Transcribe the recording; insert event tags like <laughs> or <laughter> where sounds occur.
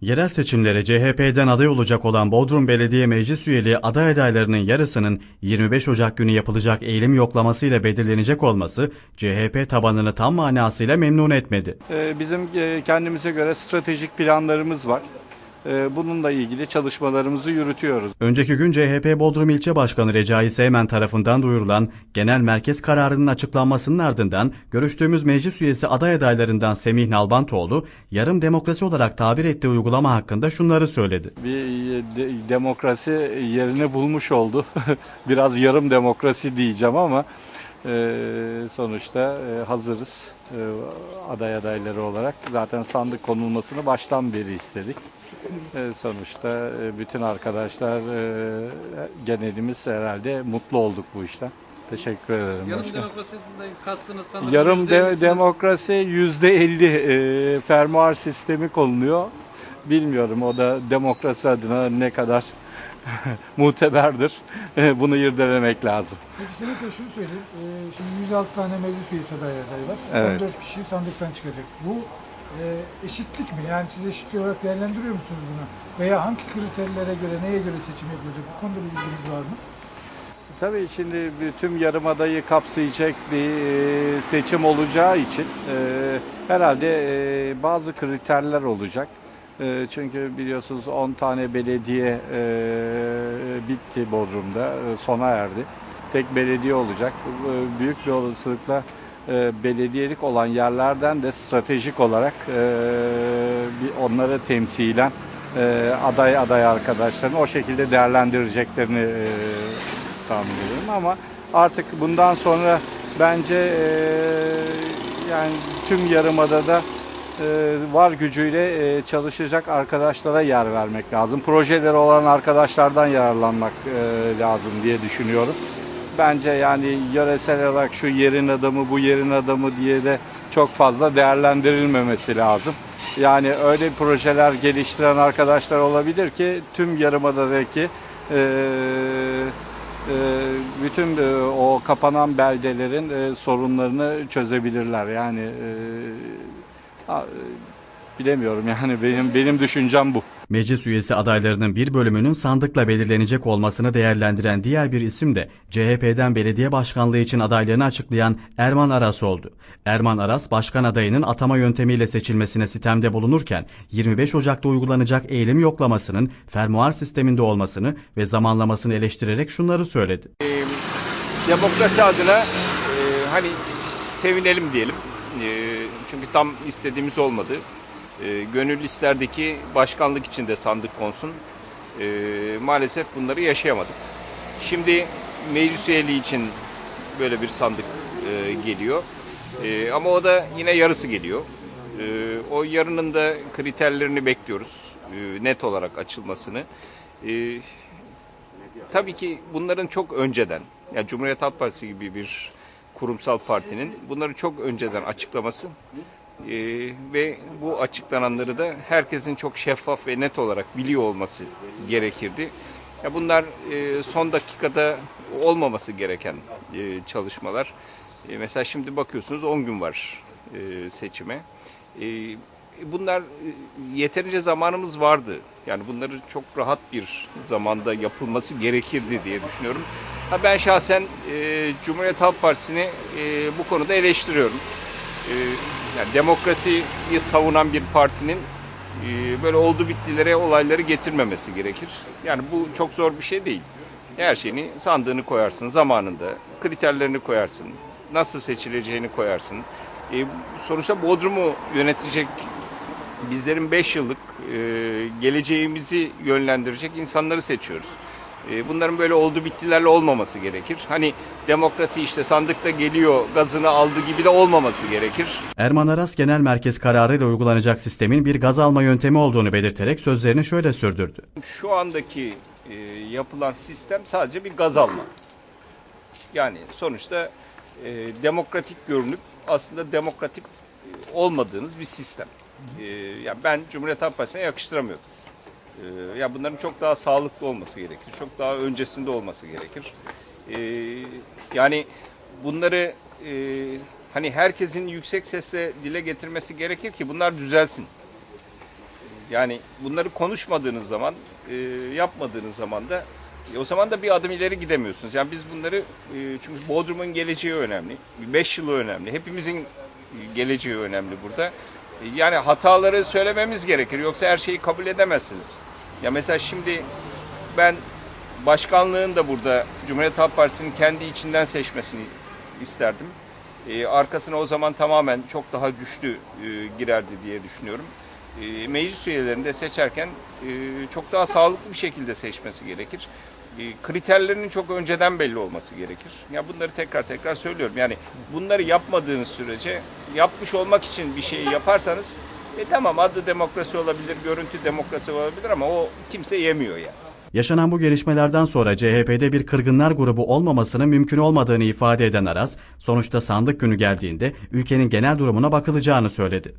Yerel seçimlere CHP'den aday olacak olan Bodrum Belediye Meclis üyeliği aday adaylarının yarısının 25 Ocak günü yapılacak eğilim yoklamasıyla belirlenecek olması CHP tabanını tam manasıyla memnun etmedi. Ee, Bizim e, kendimize göre stratejik planlarımız var. Ee, Bununla ilgili çalışmalarımızı yürütüyoruz. Önceki gün CHP Bodrum İlçe Başkanı Recai Seymen tarafından duyurulan genel merkez kararının açıklanmasının ardından görüştüğümüz meclis üyesi aday adaylarından Semih Nalbantoğlu yarım demokrasi olarak tabir ettiği uygulama hakkında şunları söyledi. Bir e, de- demokrasi yerini bulmuş oldu. <laughs> Biraz yarım demokrasi diyeceğim ama sonuçta e, hazırız e, aday adayları olarak. Zaten sandık konulmasını baştan beri istedik. E, Sonuçta bütün arkadaşlar genelimiz herhalde mutlu olduk bu işten. Teşekkür ederim. Yarım başkanım. demokrasisinden kastınız sanırım. Yarım de- demokrasi yüzde elli e, fermuar sistemi konuluyor. Bilmiyorum o da demokrasi adına ne kadar <laughs> muteberdir. E, Bunu irdelemek lazım. Peki Senet şunu söyleyeyim. Ee, şimdi 106 tane meclis üyesi aday aday var. Evet. 14 kişi sandıktan çıkacak. Bu e, eşitlik mi? Yani siz eşit olarak değerlendiriyor musunuz bunu? Veya hangi kriterlere göre, neye göre seçim yapılacak? Bu konuda bir bilginiz var mı? Tabii şimdi bütün yarım adayı kapsayacak bir e, seçim olacağı için e, herhalde e, bazı kriterler olacak. E, Çünkü biliyorsunuz 10 tane belediye e, bitti Bodrum'da, e, sona erdi. Tek belediye olacak. E, Büyük bir olasılıkla belediyelik olan yerlerden de stratejik olarak e, onları temsilen aday aday arkadaşlarını o şekilde değerlendireceklerini e, tahmin ediyorum ama artık bundan sonra bence yani tüm yarımadada var gücüyle e, çalışacak arkadaşlara yer vermek lazım. Projeleri olan arkadaşlardan yararlanmak e, lazım diye düşünüyorum. Bence yani yöresel olarak şu yerin adamı bu yerin adamı diye de çok fazla değerlendirilmemesi lazım. Yani öyle projeler geliştiren arkadaşlar olabilir ki tüm yarımadadaki e, e, bütün e, o kapanan beldelerin e, sorunlarını çözebilirler. Yani e, e, bilemiyorum yani benim benim düşüncem bu. Meclis üyesi adaylarının bir bölümünün sandıkla belirlenecek olmasını değerlendiren diğer bir isim de CHP'den belediye başkanlığı için adaylarını açıklayan Erman Aras oldu. Erman Aras, başkan adayının atama yöntemiyle seçilmesine sitemde bulunurken 25 Ocak'ta uygulanacak eğilim yoklamasının fermuar sisteminde olmasını ve zamanlamasını eleştirerek şunları söyledi. demokrasi adına e, hani sevinelim diyelim. E, çünkü tam istediğimiz olmadı. E, gönül isterdeki başkanlık için de sandık konsun. E, maalesef bunları yaşayamadık. Şimdi meclis üyeliği için böyle bir sandık e, geliyor. Ama o da yine yarısı geliyor. O yarının da kriterlerini bekliyoruz. E, net olarak açılmasını. Tabii ki bunların çok önceden, yani Cumhuriyet Halk Partisi gibi bir kurumsal partinin bunları çok önceden açıklaması e, ve bu açıklananları da herkesin çok şeffaf ve net olarak biliyor olması gerekirdi. Ya bunlar e, son dakikada olmaması gereken e, çalışmalar. E, mesela şimdi bakıyorsunuz 10 gün var e, seçime. E, bunlar e, yeterince zamanımız vardı. Yani bunları çok rahat bir zamanda yapılması gerekirdi diye düşünüyorum. Ha ben şahsen e, Cumhuriyet Halk Partisi'ni e, bu konuda eleştiriyorum. E, yani demokrasiyi savunan bir partinin e, böyle oldu bittilere olayları getirmemesi gerekir. Yani bu çok zor bir şey değil. Her şeyini sandığını koyarsın zamanında, kriterlerini koyarsın, nasıl seçileceğini koyarsın. E, sonuçta Bodrum'u yönetecek bizlerin 5 yıllık e, geleceğimizi yönlendirecek insanları seçiyoruz. E, bunların böyle oldu bittilerle olmaması gerekir. Hani demokrasi işte sandıkta geliyor gazını aldı gibi de olmaması gerekir. Erman Aras genel merkez kararıyla uygulanacak sistemin bir gaz alma yöntemi olduğunu belirterek sözlerini şöyle sürdürdü. Şu andaki e, yapılan sistem sadece bir gaz alma. Yani sonuçta e, demokratik görünüp aslında demokratik e, olmadığınız bir sistem. E, yani ben Cumhuriyet Halk Partisi'ne yakıştıramıyorum. E, ya bunların çok daha sağlıklı olması gerekir. Çok daha öncesinde olması gerekir. E, yani bunları e, hani herkesin yüksek sesle dile getirmesi gerekir ki bunlar düzelsin. Yani bunları konuşmadığınız zaman, e, yapmadığınız zaman da e, o zaman da bir adım ileri gidemiyorsunuz. Yani biz bunları e, çünkü Bodrum'un geleceği önemli. 5 yılı önemli. Hepimizin geleceği önemli burada. Yani hataları söylememiz gerekir. Yoksa her şeyi kabul edemezsiniz. Ya mesela şimdi ben başkanlığın da burada Cumhuriyet Halk Partisi'nin kendi içinden seçmesini isterdim. Ee, arkasına o zaman tamamen çok daha güçlü e, girerdi diye düşünüyorum. E, meclis üyelerini de seçerken e, çok daha sağlıklı bir şekilde seçmesi gerekir. E, kriterlerinin çok önceden belli olması gerekir. Ya bunları tekrar tekrar söylüyorum. Yani bunları yapmadığınız sürece yapmış olmak için bir şeyi yaparsanız e tamam adı demokrasi olabilir, görüntü demokrasi olabilir ama o kimse yemiyor yani. Yaşanan bu gelişmelerden sonra CHP'de bir kırgınlar grubu olmamasının mümkün olmadığını ifade eden Aras, sonuçta sandık günü geldiğinde ülkenin genel durumuna bakılacağını söyledi.